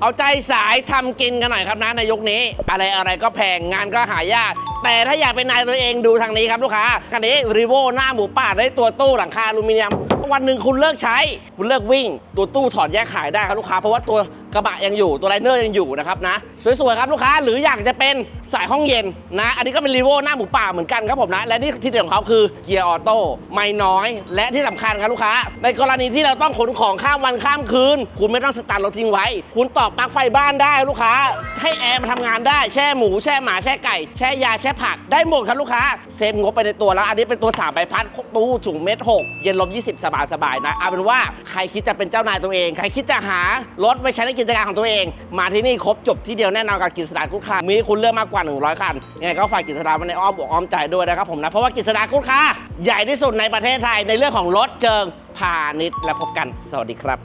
เอาใจสายทำกินกันหน่อยครับนะในยุคนี้ อะไรอะไรก็แพงงานก็หายาก แต่ถ้าอยากเป็นนายตัวเองดูทางนี้ครับลูกค้าคันนี้รีโวหน้าหมูป่าได้ตัวตู้หลังคาอลูมิเนียม วันหนึ่งคุณเลิกใช้ คุณเลิกวิ่ง ตัวตู้ถอดแยกขายได้ครับลูกค้าเพราะว่าตัวกระบะยังอยู่ตัวไลเนอร์ยังอยู่นะครับนะสวยๆครับลูกค้าหรืออยากจะเป็นสายห้องเย็นนะอันนี้ก็เป็นรีโวหน้าหมูป่าเหมือนกันครับผมนะ และนี่ที่เด่นของเขาคือเกียร์ออโต้ไม่น้อย และที่สำคัญครับลูกค้า ในกรณีที่เราต้องขนของข้ามวันข้ามคืน คุณไม่ต้องสตาร์ทรถทิ้งไว้ คุณต่อปลั๊กไฟบ้านได้ลูกค้า ให้แอร์มาทำงานได้แช่หมูแช่หมาแช่ไก่แช่ยาแช่ผักได้หมดครับลูกค้าเซฟงบไปในตัวแล้ว อันนี้เป็นตัว3ใบพัดตู้สูงเมตรหกเย็นลม 20สบสบายๆนะเอาเป็นว่าใครคิดจะเป็นเจ้านายตัวเอง ใครคิดจะหารถไปใช้ในกิจการของตัวเอง มาที่นี่ครบจบที่เดียวแน่นอนกับกิจสดาคุ้ค้ามีคุณเลือกมากกว่า 100 คันยังไงก็ฝากกิจสดาไว้ในอ้อมอกอ้อมใจด้วยนะครับผมนะเพราะว่ากิจสดาคุ้ค้าใหญ่ที่สุดในประเทศไทยในเรื่องของรถเจิงพาณิชย์และพบกัน สวัสดีครับ